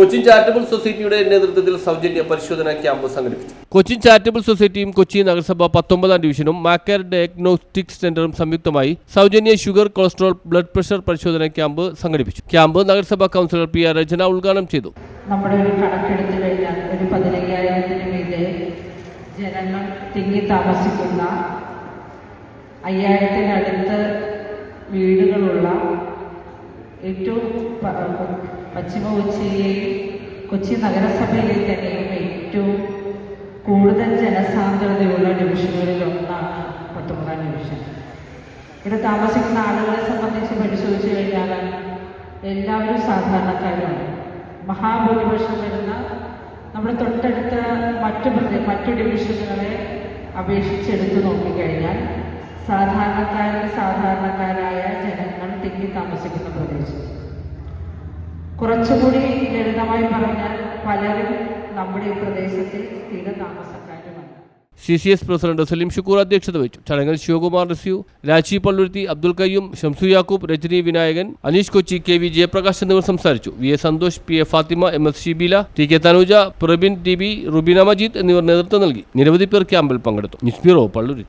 Cochin charitable സൊസൈറ്റിയുടെ നേതൃത്വത്തിൽ സൗജന്യ പരിശോധനാ ക്യാമ്പ് സംഘടിപ്പിച്ചു. കൊച്ചിൻ ചാരിറ്റബിൾ സൊസൈറ്റിയും കൊച്ചി നഗരസഭ പത്തൊമ്പതാം ഡിവിഷനും മാക്കർ ഡയഗ്നോസ്റ്റിക്സ് സെന്ററും സംയുക്തമായി സൗജന്യ ഷുഗർ കൊളസ്ട്രോൾ ബ്ലഡ് പ്രഷർ പരിശോധനാ ക്യാമ്പ് സംഘടിപ്പിച്ചു. ക്യാമ്പ് നഗരസഭാ കൗൺസിലർ പി ആർ രചന ഉദ്ഘാടനം ചെയ്തു. നമ്മുടെ ഒരു കണക്കെടുത്തു കഴിഞ്ഞാൽ ഒരു പതിനയ്യായിരത്തിന് മീതെ ജനങ്ങൾ തിങ്ങി താമസിക്കുന്ന അയ്യായിരത്തിനടുത്ത് ഏറ്റവും പശ്ചിമ കൊച്ചിയിലെയും കൊച്ചി നഗരസഭയിലെ തന്നെയും ഏറ്റവും കൂടുതൽ ജനസാന്ദ്രതയുള്ള ഡിവിഷനുകളിൽ ഒന്നാണ് പത്തൊമ്പതാം ഡിവിഷൻ. ഇവിടെ താമസിക്കുന്ന ആളുകളെ സംബന്ധിച്ച് പരിശോധിച്ചു കഴിഞ്ഞാൽ എല്ലാവരും സാധാരണക്കാരാണ് മഹാഭൂരിപക്ഷം വരുന്ന നമ്മുടെ തൊട്ടടുത്ത മറ്റു മറ്റു ഡിവിഷനുകളെ അപേക്ഷിച്ചെടുത്ത് നോക്കിക്കഴിഞ്ഞാൽ സാധാരണക്കാരിൽ സാധാരണക്കാരായ ജനങ്ങൾ തിങ്ങി താമസിക്കുന്ന പ്രദേശം. കുറച്ചുകൂടി ലളിതമായി പറഞ്ഞാൽ പലരും നമ്മുടെ ഈ പ്രദേശത്തിൽ സ്ഥിര C C S president Saleem Shukoor അധ്യക്ഷത വഹിച്ചു. ചടങ്ങിൽ ശിവകുമാർ റസ്യു രാജി പള്ളുരുത്തി അബ്ദുൽ കയ്യൂം ഷംസു യാക്കൂബ് രജനി വിനായകൻ അനീഷ് കൊച്ചി കെ വി ജയപ്രകാശ് എന്നിവർ സംസാരിച്ചു. V A Santhosh P A Fathima M S Shibila T K Thanuja Prabin T B Rubina Majeed എന്നിവർ നേതൃത്വം നൽകി. നിരവധി പേർ ക്യാമ്പിൽ പങ്കെടുത്തു. News bureau